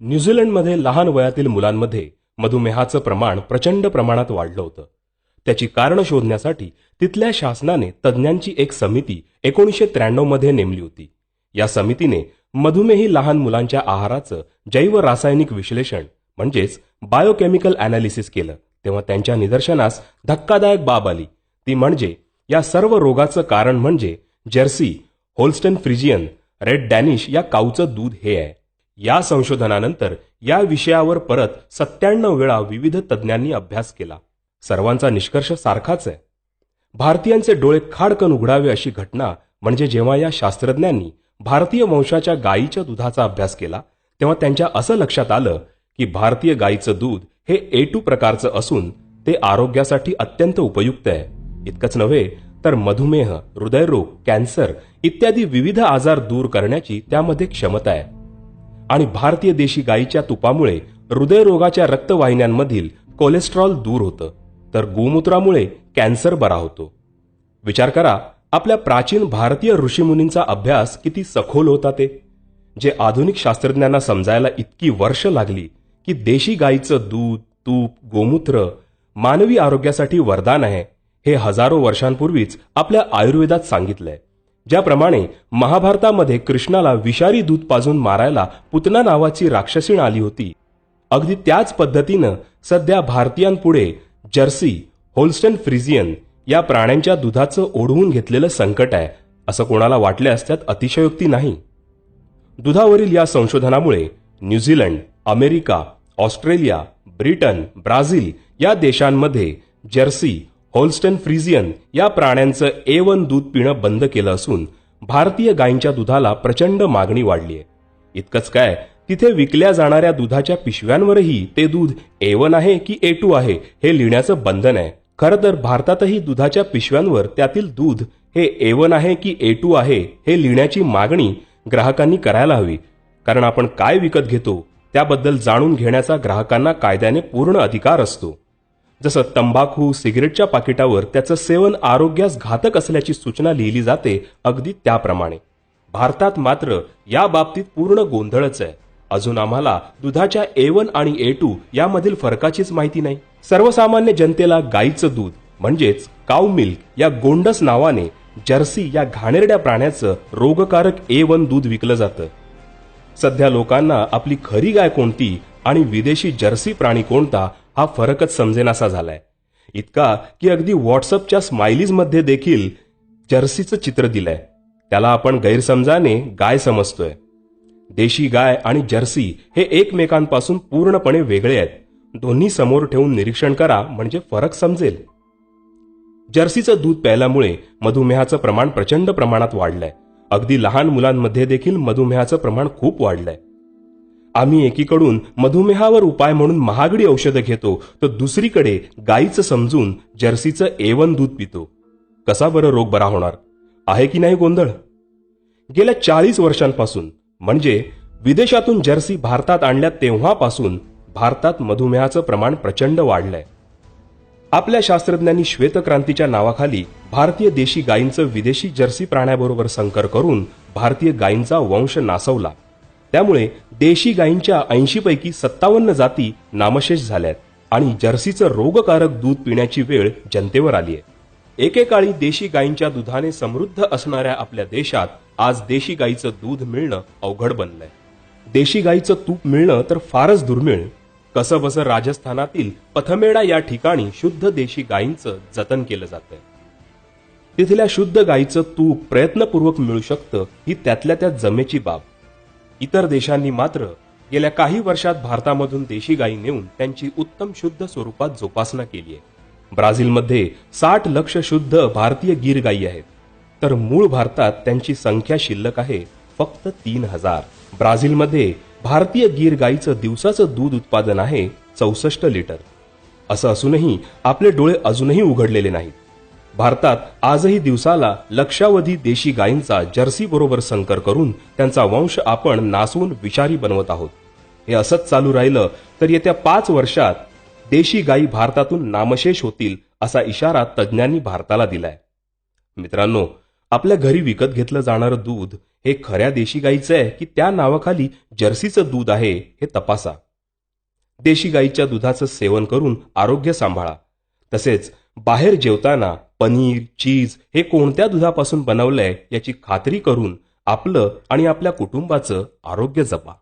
न्यूझीलंडमध्ये लहान वयातील मुलांमध्ये मधुमेहाचं प्रमाण प्रचंड प्रमाणात वाढलं होतं. त्याची कारणं शोधण्यासाठी तिथल्या शासनाने तज्ज्ञांची एक समिती एकोणीसशे त्र्याण्णवमध्ये नेमली होती. या समितीने मधुमेही लहान मुलांच्या आहाराचं जैव रासायनिक विश्लेषण म्हणजेच बायोकेमिकल अनालिसिस केलं. तेव्हा त्यांच्या निदर्शनास धक्कादायक बाब आली. ती म्हणजे या सर्व रोगाचं कारण म्हणजे Jersey Holstein Friesian red Danish या काऊचं दूध हे आहे. या संशोधनानंतर या विषयावर परत सत्त्याण्णव वेळा विविध तज्ज्ञांनी अभ्यास केला. सर्वांचा निष्कर्ष सारखाच आहे. भारतीयांचे डोळे खाडकन उघडावे अशी घटना म्हणजे जेव्हा या शास्त्रज्ञांनी भारतीय वंशाच्या गायीच्या दुधाचा अभ्यास केला तेव्हा त्यांच्या असं लक्षात आलं की भारतीय गायीचं दूध हे ए टू प्रकारचं असून ते आरोग्यासाठी अत्यंत उपयुक्त आहे. इतकंच नव्हे तर मधुमेह हृदयरोग कॅन्सर इत्यादी विविध आजार दूर करण्याची त्यामध्ये क्षमता आहे. आणि भारतीय देशी गायीच्या तुपामुळे हृदयरोगाच्या रक्तवाहिन्यांमधील कोलेस्ट्रॉल दूर होतं. तर गोमूत्रामुळे कॅन्सर बरा होतो. विचार करा आपल्या प्राचीन भारतीय ऋषीमुनींचा अभ्यास किती सखोल होता ते? जे आधुनिक शास्त्रज्ञांना समजायला इतकी वर्ष लागली की देशी गायीचं दूध तूप गोमूत्र मानवी आरोग्यासाठी वरदान आहे हे हजारो वर्षांपूर्वीच आपल्या आयुर्वेदात सांगितलंय. ज्याप्रमाणे महाभारतामध्ये कृष्णाला विषारी दूध पाजून मारायला पुतना नावाची राक्षसीण आली होती. अगदी त्याच पद्धतीनं सध्या भारतीयांपुढे जर्सी होल्स्टन फ्रिजियन या प्राण्यांच्या दुधाचं ओढवून घेतलेलं संकट आहे असं कोणाला वाटले असत्यात अतिशयोक्ती नाही. दुधावरील या संशोधनामुळे New Zealand America Australia Britain Brazil या देशांमध्ये जर्सी होल्स्टन फ्रिजियन या प्राण्यांचं ए वन दूध पिणं बंद केलं असून भारतीय गायींच्या दुधाला प्रचंड मागणी वाढली आहे इतकंच काय तिथे विकल्या जाणाऱ्या दुधाच्या पिशव्यांवरही ते दूध ए वन आहे की ए टू आहे हे लिहिण्याचं बंधन आहे. खरं तर भारतातही दुधाच्या पिशव्यांवर त्यातील दूध हे ए वन आहे की ए टू आहे हे लिहिण्याची मागणी ग्राहकांनी करायला हवी. कारण आपण काय विकत घेतो त्याबद्दल जाणून घेण्याचा ग्राहकांना कायद्याने पूर्ण अधिकार असतो. जसं तंबाखू सिगरेटच्या पाकिटावर त्याचं सेवन आरोग्यास घातक असल्याची सूचना लिहिली जाते अगदी त्याप्रमाणे. भारतात मात्र या बाबतीत पूर्ण गोंधळच आहे. अजून आम्हाला दुधाच्या ए वन आणि ए टू यामधील फरकाचीच माहिती नाही. सर्वसामान्य जनतेला गाईचं दूध म्हणजेच काऊ मिल्क या गोंडस नावाने जर्सी या घाणेरड्या प्राण्याचं रोगकारक ए वन दूध विकलं जातं. सध्या लोकांना आपली खरी गाय कोणती आणि विदेशी जर्सी प्राणी कोणता हा फरकच समजेनासा झालाय. इतका की अगदी व्हॉट्सअपच्या स्माइलीजमध्ये देखील जर्सीचं चित्र दिलंय. त्याला आपण गैरसमजाने गाय समजतोय. देशी गाय आणि जर्सी हे एकमेकांपासून पूर्णपणे वेगळे आहेत. दोन्ही समोर ठेवून निरीक्षण करा म्हणजे फरक समजेल. जर्सीचं दूध प्यायल्यामुळे मधुमेहाचं प्रमाण प्रचंड प्रमाणात वाढलंय. अगदी लहान मुलांमध्ये देखील मधुमेहाचं प्रमाण खूप वाढलंय. आम्ही एकीकडून मधुमेहावर उपाय म्हणून महागडी औषधं घेतो तर दुसरीकडे गाईचं समजून जर्सीचं एवन दूध पितो. कसा बरं रोग बरा होणार? आहे की नाही गोंधळ? गेल्या चाळीस वर्षांपासून म्हणजे विदेशातून जर्सी भारतात आणल्या तेव्हापासून भारतात मधुमेहाचं प्रमाण प्रचंड वाढलंय. आपल्या शास्त्रज्ञांनी श्वेतक्रांतीच्या नावाखाली भारतीय देशी गायींचं विदेशी जर्सी प्राण्याबरोबर संकर करून भारतीय गायींचा वंश नासवला. त्यामुळे देशी गायींच्या ऐंशी पैकी सत्तावन्न जाती नामशेष झाल्यात आणि जर्सीचं रोगकारक दूध पिण्याची वेळ जनतेवर आली आहे एकेकाळी देशी गायींच्या दुधाने समृद्ध असणाऱ्या आपल्या देशात आज देशी गायीचं दूध मिळणं अवघड बनलंय. देशी गायीचं तूप मिळणं तर फारच दुर्मिळ. कसं बसं राजस्थानातील पथमेडा या ठिकाणी शुद्ध देशी गायींचं जतन केलं जातंय. तिथल्या शुद्ध गायीचं तूप प्रयत्नपूर्वक मिळू शकतं ही त्यातल्या त्या जमेची बाब. इतर देशांनी मात्र गेल्या काही वर्षात भारतामधून देशी गायी नेऊन त्यांची उत्तम शुद्ध स्वरूपात जोपासना केली आहे. ब्राझीलमध्ये साठ लक्ष शुद्ध भारतीय गीर गायी आहेत. तर मूळ भारतात त्यांची संख्या शिल्लक आहे फक्त तीन हजार. ब्राझीलमध्ये भारतीय गीर गायीचं दिवसाचं दूध उत्पादन आहे चौसष्ट लिटर. असं असूनही आपले डोळे अजूनही उघडलेले नाहीत. भारतात आजही दिवसाला लक्षावधी देशी गायींचा जर्सी बरोबर संकर करून त्यांचा वंश आपण नासवून विषारी बनवत आहोत. हे असंच चालू राहिलं तर येत्या पाच वर्षात देशी गायी भारतातून नामशेष होतील असा इशारा तज्ज्ञांनी भारताला दिलाय. मित्रांनो आपल्या घरी विकत घेतलं जाणारं दूध हे खऱ्या देशी गाईचं आहे की त्या नावाखाली जर्सीचं दूध आहे हे तपासा. देशी गाईच्या दुधाचं सेवन करून आरोग्य सांभाळा. तसेच बाहेर जेवताना पनीर चीज हे कोणत्या दुधापासून बनवलंय याची खात्री करून आपलं आणि आपल्या कुटुंबाचं आरोग्य जपा.